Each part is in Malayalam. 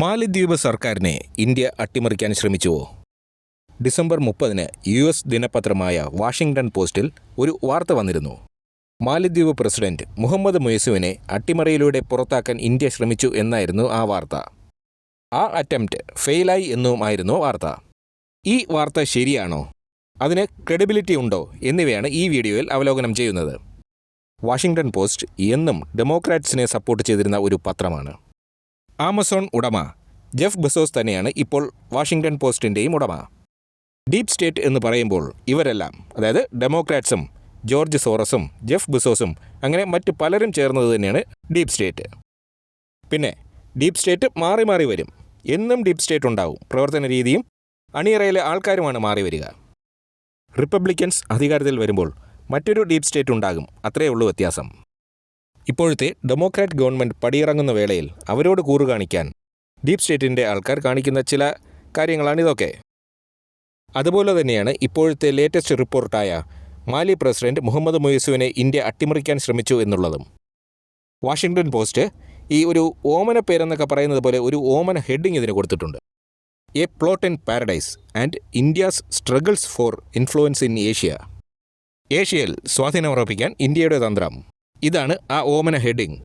മാലിദ്വീപ് സർക്കാരിനെ ഇന്ത്യ അട്ടിമറിക്കാൻ ശ്രമിച്ചുവോ ഡിസംബർ മുപ്പതിന് യു എസ് ദിനപത്രമായ വാഷിംഗ്ടൺ പോസ്റ്റിൽ ഒരു വാർത്ത വന്നിരുന്നു. മാലിദ്വീപ് പ്രസിഡന്റ് മുഹമ്മദ് മൊയ്സുവിനെ അട്ടിമറിയിലൂടെ പുറത്താക്കാൻ ഇന്ത്യ ശ്രമിച്ചു എന്നായിരുന്നു ആ വാർത്ത. ആ അറ്റംപ്റ്റ് ഫെയിലായി എന്നുമായിരുന്നു വാർത്ത. ഈ വാർത്ത ശരിയാണോ? അതിന് ക്രെഡിബിലിറ്റി ഉണ്ടോ എന്നിവയാണ് ഈ വീഡിയോയിൽ അവലോകനം ചെയ്യുന്നത്. വാഷിംഗ്ടൺ പോസ്റ്റ് എന്നും ഡെമോക്രാറ്റ്സിനെ സപ്പോർട്ട് ചെയ്തിരുന്ന ഒരു പത്രമാണ്. ആമസോൺ ഉടമ ജെഫ് ബസോസ് തന്നെയാണ് ഇപ്പോൾ വാഷിംഗ്ടൺ പോസ്റ്റിന്റെയും ഉടമ. ഡീപ് സ്റ്റേറ്റ് എന്ന് പറയുമ്പോൾ ഇവരെല്ലാം അതായത് ഡെമോക്രാറ്റ്സും ജോർജ് സോറസും ജെഫ് ബിസോസും അങ്ങനെ മറ്റ് പലരും ചേർന്നത് തന്നെയാണ് ഡീപ് സ്റ്റേറ്റ്. പിന്നെ ഡീപ് സ്റ്റേറ്റ് മാറി മാറി വരും. എന്നും ഡീപ് സ്റ്റേറ്റ് ഉണ്ടാവും. പ്രവർത്തന രീതിയും അണിയറയിലെ ആൾക്കാരുമാണ് മാറി വരിക. റിപ്പബ്ലിക്കൻസ് അധികാരത്തിൽ വരുമ്പോൾ മറ്റൊരു ഡീപ് സ്റ്റേറ്റ് ഉണ്ടാകും. അത്രയേ ഉള്ളൂ വ്യത്യാസം. ഇപ്പോഴത്തെ ഡെമോക്രാറ്റ് ഗവൺമെന്റ് പടിയിറങ്ങുന്ന വേളയിൽ അവരോട് കൂറു കാണിക്കാൻ ഡീപ് സ്റ്റേറ്റിന്റെ ആൾക്കാർ കാണിക്കുന്ന ചില കാര്യങ്ങളാണ് ഇതൊക്കെ. അതുപോലെ തന്നെയാണ് ഇപ്പോഴത്തെ ലേറ്റസ്റ്റ് റിപ്പോർട്ടായ മാലി പ്രസിഡന്റ് മുഹമ്മദ് മൊയ്സുവിനെ ഇന്ത്യ അട്ടിമറിക്കാൻ ശ്രമിച്ചു എന്നുള്ളതും. വാഷിംഗ്ടൺ പോസ്റ്റ് ഈ ഒരു ഓമന പേരെന്നൊക്കെ പറയുന്നത് പോലെ ഒരു ഓമന ഹെഡിങ് ഇതിന് കൊടുത്തിട്ടുണ്ട്. A plot in paradise and India's struggles for influence in Asia. ഏഷ്യയിൽ സ്വാധീനം ഉറപ്പിക്കാൻ ഇന്ത്യയുടെ തന്ത്രം. ഇതാണ് ആ ഓമന ഹെഡിങ്.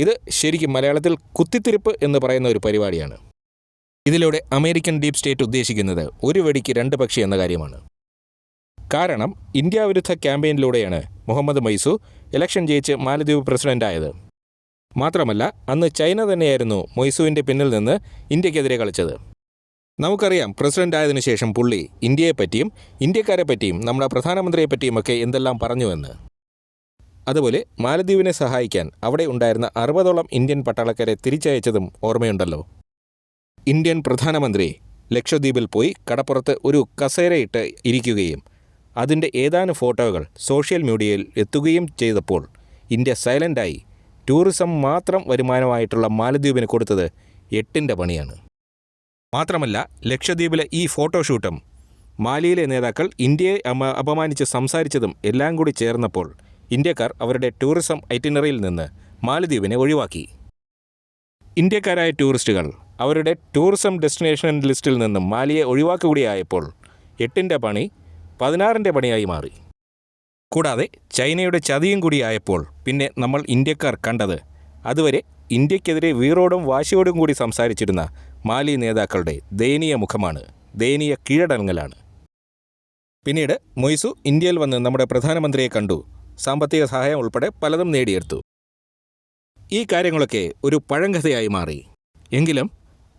ഇത് ശരിക്കും മലയാളത്തിൽ കുത്തിത്തിരിപ്പ് എന്ന് പറയുന്ന ഒരു പരിപാടിയാണ്. ഇതിലൂടെ അമേരിക്കൻ ഡീപ് സ്റ്റേറ്റ് ഉദ്ദേശിക്കുന്നത് ഒരു വെടിക്ക് രണ്ട് പക്ഷി എന്ന കാര്യമാണ്. കാരണം ഇന്ത്യ വിരുദ്ധ ക്യാമ്പയിനിലൂടെയാണ് മുഹമ്മദ് മൈസു ഇലക്ഷൻ ജയിച്ച് മാലദ്വീപ് പ്രസിഡന്റായത്. മാത്രമല്ല അന്ന് ചൈന തന്നെയായിരുന്നു മൊയ്സുവിന്റെ പിന്നിൽ നിന്ന് ഇന്ത്യക്കെതിരെ കളിച്ചത്. നമുക്കറിയാം പ്രസിഡന്റ് ആയതിനു ശേഷം പുള്ളി ഇന്ത്യയെപ്പറ്റിയും ഇന്ത്യക്കാരെ പറ്റിയും നമ്മുടെ പ്രധാനമന്ത്രിയെ പറ്റിയുമൊക്കെ എന്തെല്ലാം പറഞ്ഞുവെന്ന്. അതുപോലെ മാലദ്വീപിനെ സഹായിക്കാൻ അവിടെ ഉണ്ടായിരുന്ന അറുപതോളം ഇന്ത്യൻ പട്ടാളക്കാരെ തിരിച്ചയച്ചതും ഓർമ്മയുണ്ടല്ലോ. ഇന്ത്യൻ പ്രധാനമന്ത്രി ലക്ഷദ്വീപിൽ പോയി കടപ്പുറത്ത് ഒരു കസേരയിട്ട് ഇരിക്കുകയും അതിന്റെ ഏതാനും ഫോട്ടോകൾ സോഷ്യൽ മീഡിയയിൽ എത്തുകയും ചെയ്തപ്പോൾ ഇന്ത്യ സൈലന്റായി ടൂറിസം മാത്രം വരുമാനമായിട്ടുള്ള മാലദ്വീപിന് കൊടുത്തത് എട്ടിന്റെ പണിയാണ്. മാത്രമല്ല ലക്ഷദ്വീപിലെ ഈ ഫോട്ടോഷൂട്ടും മാലിയിലെ നേതാക്കൾ ഇന്ത്യയെ അപമാനിച്ച് സംസാരിച്ചതും എല്ലാം കൂടി ചേർന്നപ്പോൾ ഇന്ത്യക്കാർ അവരുടെ ടൂറിസം ഐറ്റിനറിയിൽ നിന്ന് മാലദ്വീപിനെ ഒഴിവാക്കി. ഇന്ത്യക്കാരായ ടൂറിസ്റ്റുകൾ അവരുടെ ടൂറിസം ഡെസ്റ്റിനേഷൻ ലിസ്റ്റിൽ നിന്നും മാലിയെ ഒഴിവാക്കുകയായപ്പോൾ എട്ടിന്റെ പണി പതിനാറിന്റെ പണിയായി മാറി. കൂടാതെ ചൈനയുടെ ചതിയും കൂടിയായപ്പോൾ പിന്നെ നമ്മൾ ഇന്ത്യക്കാർ കണ്ടത് അതുവരെ ഇന്ത്യക്കെതിരെ വീറോടും വാശിയോടും കൂടി സംസാരിച്ചിരുന്ന മാലി നേതാക്കളുടെ ദയനീയ മുഖമാണ് ദയനീയ കീഴടങ്ങലാണ്. പിന്നീട് മൊയ്സു ഇന്ത്യയിൽ വന്ന് നമ്മുടെ പ്രധാനമന്ത്രിയെ കണ്ടു. സാമ്പത്തിക സഹായം ഉൾപ്പെടെ പലതും നേടിയെടുത്തു. ഈ കാര്യങ്ങളൊക്കെ ഒരു പഴങ്കഥയായി മാറി. എങ്കിലും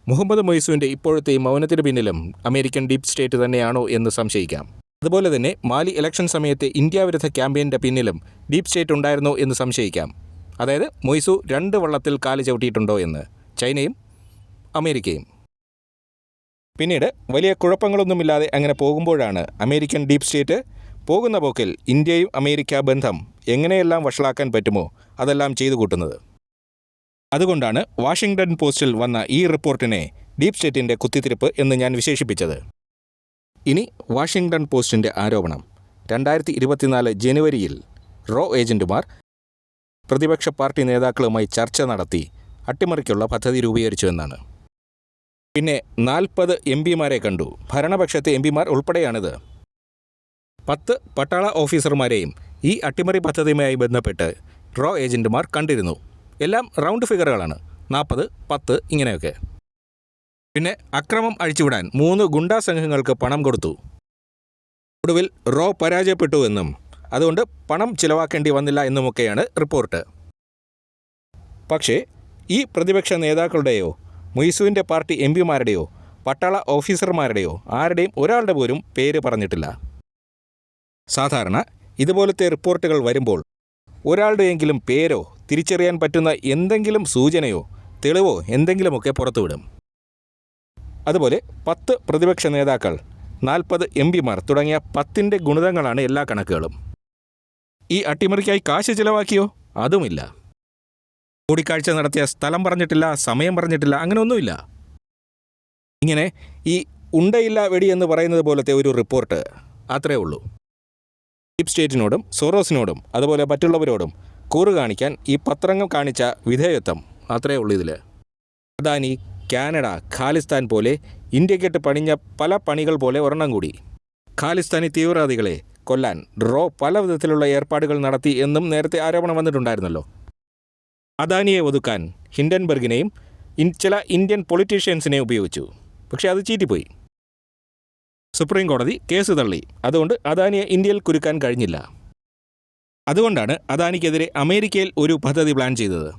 മുഹമ്മദ് മൊയ്സുവിന്റെ ഇപ്പോഴത്തെ മൗനത്തിന് പിന്നിലും അമേരിക്കൻ ഡീപ് സ്റ്റേറ്റ് തന്നെയാണോ എന്ന് സംശയിക്കാം. അതുപോലെ തന്നെ മാലി ഇലക്ഷൻ സമയത്തെ ഇന്ത്യ വിരുദ്ധ ക്യാമ്പയിന്റെ പിന്നിലും ഡീപ് സ്റ്റേറ്റ് ഉണ്ടായിരുന്നോ എന്ന് സംശയിക്കാം. അതായത് മൊയ്സു രണ്ട് വള്ളത്തിൽ കാൽ ചവിട്ടിയിട്ടുണ്ടോ എന്ന് ചൈനയും അമേരിക്കയും. പിന്നീട് വലിയ കുഴപ്പങ്ങളൊന്നുമില്ലാതെ അങ്ങനെ പോകുമ്പോഴാണ് അമേരിക്കൻ ഡീപ് സ്റ്റേറ്റ് പോകുന്ന പോക്കിൽ ഇന്ത്യയും അമേരിക്ക ബന്ധം എങ്ങനെയെല്ലാം വഷളാക്കാൻ പറ്റുമോ അതെല്ലാം ചെയ്തു കൂട്ടുന്നത്. അതുകൊണ്ടാണ് വാഷിംഗ്ടൺ പോസ്റ്റിൽ വന്ന ഈ റിപ്പോർട്ടിനെ ഡീപ് സ്റ്റേറ്റിന്റെ കുത്തിത്തിരിപ്പ് എന്ന് ഞാൻ വിശേഷിപ്പിച്ചത്. ഇനി വാഷിംഗ്ടൺ പോസ്റ്റിന്റെ ആരോപണം. രണ്ടായിരത്തി ഇരുപത്തിനാല് ജനുവരിയിൽ റോ ഏജന്റുമാർ പ്രതിപക്ഷ പാർട്ടി നേതാക്കളുമായി ചർച്ച നടത്തി അട്ടിമറിക്കുള്ള പദ്ധതി രൂപീകരിച്ചു എന്നാണ്. പിന്നെ നാൽപ്പത് എം പിമാരെ കണ്ടു. ഭരണപക്ഷത്തെ എം പിമാർ ഉൾപ്പെടെയാണിത്. പത്ത് പട്ടാള ഓഫീസർമാരെയും ഈ അട്ടിമറി പദ്ധതിയുമായി ബന്ധപ്പെട്ട് റോ ഏജന്റുമാർ കണ്ടിരുന്നു. എല്ലാം റൗണ്ട് ഫിഗറുകളാണ്. നാൽപ്പത് പത്ത് ഇങ്ങനെയൊക്കെ. പിന്നെ അക്രമം അഴിച്ചുവിടാൻ മൂന്ന് ഗുണ്ടാ സംഘങ്ങൾക്ക് പണം കൊടുത്തു. ഒടുവിൽ റോ പരാജയപ്പെട്ടു എന്നും അതുകൊണ്ട് പണം ചിലവാക്കേണ്ടി വന്നില്ല എന്നുമൊക്കെയാണ് റിപ്പോർട്ട്. പക്ഷേ ഈ പ്രതിപക്ഷ നേതാക്കളുടെയോ മൊയ്സുവിന്റെ പാർട്ടി എം പിമാരുടെയോ പട്ടാള ഓഫീസർമാരുടെയോ ആരുടെയും ഒരാളുടെ പോലും പേര് പറഞ്ഞിട്ടില്ല. സാധാരണ ഇതുപോലത്തെ റിപ്പോർട്ടുകൾ വരുമ്പോൾ ഒരാളുടെയെങ്കിലും പേരോ തിരിച്ചറിയാൻ പറ്റുന്ന എന്തെങ്കിലും സൂചനയോ തെളിവോ എന്തെങ്കിലുമൊക്കെ പുറത്തുവിടും. അതുപോലെ പത്ത് പ്രതിപക്ഷ നേതാക്കൾ നാൽപ്പത് എം പിമാർ തുടങ്ങിയ പത്തിന്റെ ഗുണിതങ്ങളാണ് എല്ലാ കണക്കുകളും. ഈ അട്ടിമറിക്കായി കാശ് ചിലവാക്കിയോ? അതുമില്ല. കൂടിക്കാഴ്ച നടത്തിയ സ്ഥലം പറഞ്ഞിട്ടില്ല സമയം പറഞ്ഞിട്ടില്ല അങ്ങനെ ഒന്നുമില്ല. ഇങ്ങനെ ഈ ഉണ്ടയില്ല വെടി എന്ന് പറയുന്നത് പോലത്തെ ഒരു റിപ്പോർട്ട് അത്രേ ഉള്ളൂ. ഡീപ് സ്റ്റേറ്റിനോടും സോറോസിനോടും അതുപോലെ മറ്റുള്ളവരോടും കൂറ് കാണിക്കാൻ ഈ പത്രങ്ങൾ കാണിച്ച വിധേയത്വം അത്രേ ഉള്ളൂ ഇതിൽ അദാനി കാനഡ ഖാലിസ്ഥാൻ പോലെ ഇന്ത്യക്കെട്ട് പണിഞ്ഞ പല പണികൾ പോലെ ഒരെണ്ണം കൂടി. ഖാലിസ്ഥാനി തീവ്രവാദികളെ കൊല്ലാൻ ഡ്രോ പല വിധത്തിലുള്ള ഏർപ്പാടുകൾ നടത്തി എന്നും നേരത്തെ ആരോപണം വന്നിട്ടുണ്ടായിരുന്നല്ലോ. അദാനിയെ ഒതുക്കാൻ ഹിൻഡൻബർഗിനെയും ചില ഇന്ത്യൻ പൊളിറ്റീഷ്യൻസിനെ ഉപയോഗിച്ചു. പക്ഷേ അത് ചീറ്റിപ്പോയി. സുപ്രീം കോടതി കേസ് തള്ളി. അതുകൊണ്ട് അദാനിയെ ഇന്ത്യയിൽ കുരുക്കാൻ കഴിഞ്ഞില്ല. അതുകൊണ്ടാണ് അദാനിക്കെതിരെ അമേരിക്കയിൽ ഒരു പദ്ധതി പ്ലാൻ ചെയ്തത്.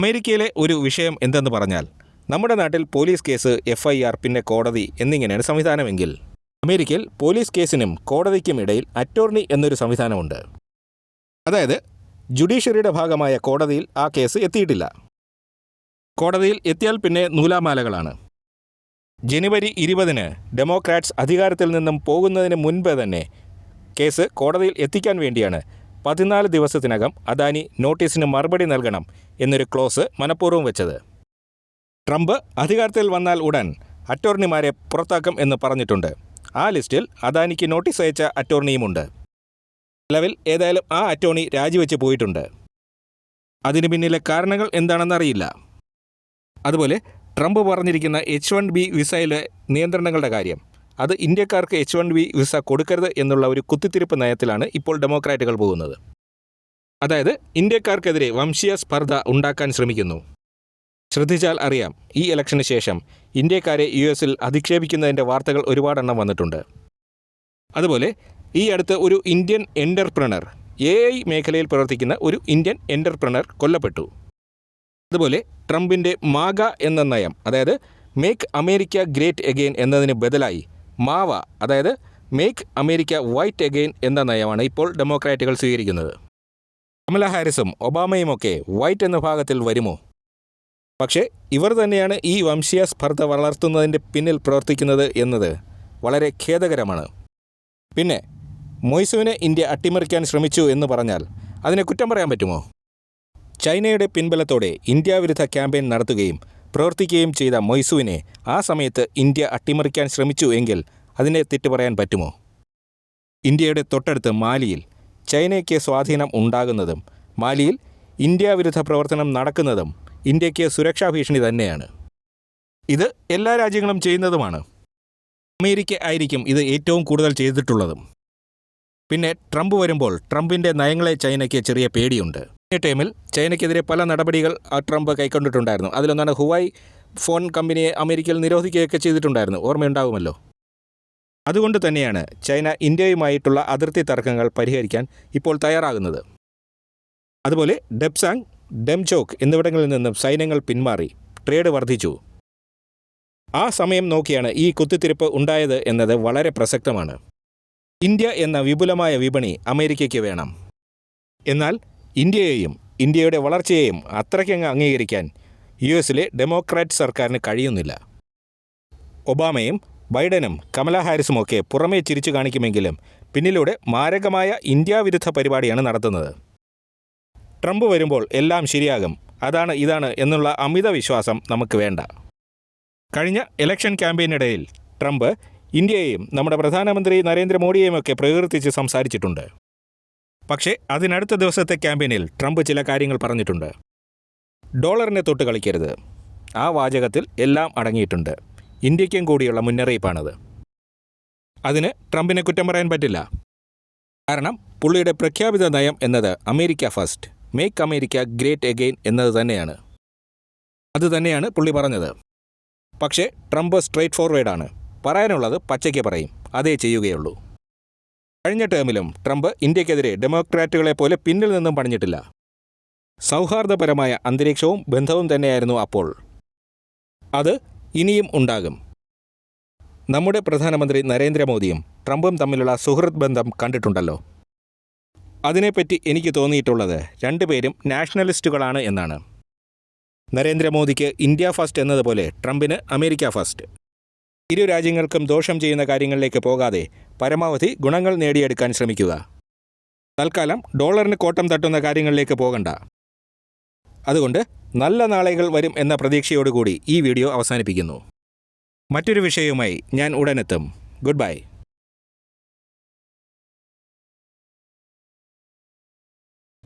അമേരിക്കയിലെ ഒരു വിഷയം എന്തെന്ന് പറഞ്ഞാൽ നമ്മുടെ നാട്ടിൽ police case F I R പിന്നെ കോടതി എന്നിങ്ങനെയാണ് സംവിധാനമെങ്കിൽ. അമേരിക്കയിൽ പോലീസ് കേസിനും കോടതിക്കും ഇടയിൽ അറ്റോർണി എന്നൊരു സംവിധാനമുണ്ട്. അതായത് ജുഡീഷ്യറിയുടെ ഭാഗമായ കോടതിയിൽ ആ കേസ് എത്തിയിട്ടില്ല. കോടതിയിൽ എത്തിയാൽ പിന്നെ നൂലാമാലകളാണ്. ജനുവരി ഇരുപതിന് ഡെമോക്രാറ്റ്സ് അധികാരത്തിൽ നിന്നും പോകുന്നതിന് മുൻപ് തന്നെ കേസ് കോടതിയിൽ എത്തിക്കാൻ വേണ്ടിയാണ്. പതിനാല് ദിവസത്തിനകം അദാനി നോട്ടീസിന് മറുപടി നൽകണം എന്നൊരു ക്ലോസ് മനഃപൂർവം വെച്ചത്. ട്രംപ് അധികാരത്തിൽ വന്നാൽ ഉടൻ അറ്റോർണിമാരെ പുറത്താക്കും എന്ന് പറഞ്ഞിട്ടുണ്ട്. ആ ലിസ്റ്റിൽ അദാനിക്ക് നോട്ടീസ് അയച്ച അറ്റോർണിയുമുണ്ട്. നിലവിൽ ഏതായാലും ആ അറ്റോർണി രാജിവെച്ച് പോയിട്ടുണ്ട്. അതിനു പിന്നിലെ കാരണങ്ങൾ എന്താണെന്നറിയില്ല. അതുപോലെ ട്രംപ് പറഞ്ഞിരിക്കുന്ന എച്ച് വൺ ബി വിസയിലെ നിയന്ത്രണങ്ങളുടെ കാര്യം. അത് ഇന്ത്യക്കാർക്ക് എച്ച് വൺ ബി വിസ കൊടുക്കരുത് എന്നുള്ള ഒരു കുത്തിത്തിരിപ്പ് നയത്തിലാണ് ഇപ്പോൾ ഡെമോക്രാറ്റുകൾ പോകുന്നത്. അതായത് ഇന്ത്യക്കാർക്കെതിരെ വംശീയ സ്പർദ്ധ ഉണ്ടാക്കാൻ ശ്രമിക്കുന്നു. ശ്രദ്ധിച്ചാൽ അറിയാം ഈ ഇലക്ഷന് ശേഷം ഇന്ത്യക്കാരെ യു എസിൽ അധിക്ഷേപിക്കുന്നതിന്റെ വാർത്തകൾ ഒരുപാടെണ്ണം വന്നിട്ടുണ്ട്. അതുപോലെ ഈ അടുത്ത് ഒരു ഇന്ത്യൻ എന്റർപ്രണർ എ ഐ മേഖലയിൽ പ്രവർത്തിക്കുന്ന ഒരു ഇന്ത്യൻ എന്റർപ്രണർ കൊല്ലപ്പെട്ടു. അതുപോലെ ട്രംപിന്റെ മാഗ എന്ന നയം അതായത് മേക്ക് അമേരിക്ക ഗ്രേറ്റ് എഗെയിൻ എന്നതിന് ബദലായി മാവ അതായത് മേക്ക് അമേരിക്ക വൈറ്റ് എഗെയിൻ എന്ന നയമാണ് ഇപ്പോൾ ഡെമോക്രാറ്റുകൾ സ്വീകരിക്കുന്നത്. കമല ഹാരിസും ഒബാമയുമൊക്കെ വൈറ്റ് എന്ന ഭാഗത്തിൽ വരുമോ? പക്ഷേ ഇവർ തന്നെയാണ് ഈ വംശീയ സ്പർദ്ധ വളർത്തുന്നതിന്റെ പിന്നിൽ പ്രവർത്തിക്കുന്നത് എന്നത് വളരെ ഖേദകരമാണ്. പിന്നെ മൊയ്സുവിനെ ഇന്ത്യ അട്ടിമറിക്കാൻ ശ്രമിച്ചു എന്ന് പറഞ്ഞാൽ അതിനെ കുറ്റം പറയാൻ പറ്റുമോ? ചൈനയുടെ പിൻബലത്തോടെ ഇന്ത്യ വിരുദ്ധ ക്യാമ്പയിൻ നടത്തുകയും പ്രവർത്തിക്കുകയും ചെയ്ത മൊയ്സുവിനെ ആ സമയത്ത് ഇന്ത്യ അട്ടിമറിക്കാൻ ശ്രമിച്ചു എങ്കിൽ അതിനെ തെറ്റ് പറയാൻ പറ്റുമോ? ഇന്ത്യയുടെ തൊട്ടടുത്ത് മാലിയിൽ ചൈനയ്ക്ക് സ്വാധീനം ഉണ്ടാകുന്നതും മാലിയിൽ ഇന്ത്യ വിരുദ്ധ പ്രവർത്തനം നടക്കുന്നതും ഇന്ത്യയ്ക്ക് സുരക്ഷാ ഭീഷണി തന്നെയാണ്. ഇത് എല്ലാ രാജ്യങ്ങളും ചെയ്യുന്നതുമാണ്. അമേരിക്ക ആയിരിക്കും ഇത് ഏറ്റവും കൂടുതൽ ചെയ്തിട്ടുള്ളതും. പിന്നെ ട്രംപ് വരുമ്പോൾ ട്രംപിന്റെ നയങ്ങളെ ചൈനയ്ക്ക് ചെറിയ പേടിയുണ്ട്. ടൈമിൽ ചൈനയ്ക്കെതിരെ പല നടപടികൾ ട്രംപ് കൈക്കൊണ്ടിട്ടുണ്ടായിരുന്നു. അതിലൊന്നാണ് ഹുവായ് ഫോൺ കമ്പനിയെ അമേരിക്കയിൽ നിരോധിക്കുകയൊക്കെ ചെയ്തിട്ടുണ്ടായിരുന്നു. ഓർമ്മയുണ്ടാകുമല്ലോ അതുകൊണ്ട് തന്നെയാണ് ചൈന ഇന്ത്യയുമായിട്ടുള്ള അതിർത്തി തർക്കങ്ങൾ പരിഹരിക്കാൻ ഇപ്പോൾ തയ്യാറാകുന്നത്. അതുപോലെ ഡെപ്സാങ് ഡെംചോക്ക് എന്നിവിടങ്ങളിൽ നിന്നും സൈന്യങ്ങൾ പിന്മാറി ട്രേഡ് വർദ്ധിച്ചു. ആ സമയം നോക്കിയാണ് ഈ കുത്തിത്തിരിപ്പ് ഉണ്ടായത് എന്നത് വളരെ പ്രസക്തമാണ്. ഇന്ത്യ എന്ന വിപുലമായ വിപണി അമേരിക്കയ്ക്ക് വേണം. എന്നാൽ ഇന്ത്യയെയും ഇന്ത്യയുടെ വളർച്ചയെയും അത്രയ്ക്കങ്ങ് അംഗീകരിക്കാൻ യു എസിലെ ഡെമോക്രാറ്റ് സർക്കാരിന് കഴിയുന്നില്ല. ഒബാമയും ബൈഡനും കമല ഹാരിസുമൊക്കെ പുറമേ ചിരിച്ചു കാണിക്കുമെങ്കിലും പിന്നിലൂടെ മാരകമായ ഇന്ത്യ വിരുദ്ധ പരിപാടിയാണ് നടത്തുന്നത്. ട്രംപ് വരുമ്പോൾ എല്ലാം ശരിയാകും അതാണ് ഇതാണ് എന്നുള്ള അമിത വിശ്വാസം നമുക്ക് വേണ്ട. കഴിഞ്ഞ ഇലക്ഷൻ ക്യാമ്പയിനിടയിൽ ട്രംപ് ഇന്ത്യയെയും നമ്മുടെ പ്രധാനമന്ത്രി നരേന്ദ്രമോദിയെയുമൊക്കെ പ്രകീർത്തിച്ച് സംസാരിച്ചിട്ടുണ്ട്. പക്ഷേ അതിനടുത്ത ദിവസത്തെ ക്യാമ്പയിനിൽ ട്രംപ് ചില കാര്യങ്ങൾ പറഞ്ഞിട്ടുണ്ട്. ഡോളറിനെ തൊട്ട് കളിക്കരുത്. ആ വാചകത്തിൽ എല്ലാം അടങ്ങിയിട്ടുണ്ട്. ഇന്ത്യയ്ക്കും കൂടിയുള്ള മുന്നറിയിപ്പാണത്. അതിന് ട്രംപിനെ കുറ്റം പറയാൻ പറ്റില്ല. കാരണം പുള്ളിയുടെ പ്രഖ്യാപിത നയം എന്നത് America first make America great again എന്നത് തന്നെയാണ്. അത് തന്നെയാണ് പുള്ളി പറഞ്ഞത്. പക്ഷേ ട്രംപ് സ്ട്രെയിറ്റ് ഫോർവേഡാണ്. പറയാനുള്ളത് പച്ചയ്ക്ക് പറയും. അതേ ചെയ്യുകയുള്ളൂ. കഴിഞ്ഞ ടേമിലും ട്രംപ് ഇന്ത്യക്കെതിരെ ഡെമോക്രാറ്റുകളെ പോലെ പിന്നിൽ നിന്നും പണിഞ്ഞിട്ടില്ല. സൗഹാർദ്ദപരമായ അന്തരീക്ഷവും ബന്ധവും തന്നെയായിരുന്നു അപ്പോൾ. അത് ഇനിയും ഉണ്ടാകും. നമ്മുടെ പ്രധാനമന്ത്രി നരേന്ദ്രമോദിയും ട്രംപും തമ്മിലുള്ള സുഹൃത്ത് ബന്ധം കണ്ടിട്ടുണ്ടല്ലോ. അതിനെപ്പറ്റി എനിക്ക് തോന്നിയിട്ടുള്ളത് രണ്ടുപേരും നാഷണലിസ്റ്റുകളാണ് എന്നാണ്. നരേന്ദ്രമോദിക്ക് ഇന്ത്യ ഫസ്റ്റ് എന്നതുപോലെ ട്രംപിന് അമേരിക്ക ഫസ്റ്റ്. ഇരു രാജ്യങ്ങൾക്കും ദോഷം ചെയ്യുന്ന കാര്യങ്ങളിലേക്ക് പോകാതെ പരമാവധി ഗുണങ്ങൾ നേടിയെടുക്കാൻ ശ്രമിക്കുക. തൽക്കാലം ഡോളറിന് കോട്ടം തട്ടുന്ന കാര്യങ്ങളിലേക്ക് പോകണ്ട. അതുകൊണ്ട് നല്ല നാളുകൾ വരും എന്ന പ്രതീക്ഷയോടുകൂടി ഈ വീഡിയോ അവസാനിപ്പിക്കുന്നു. മറ്റൊരു വിഷയവുമായി ഞാൻ ഉടനെത്തും ഗുഡ് ബൈ.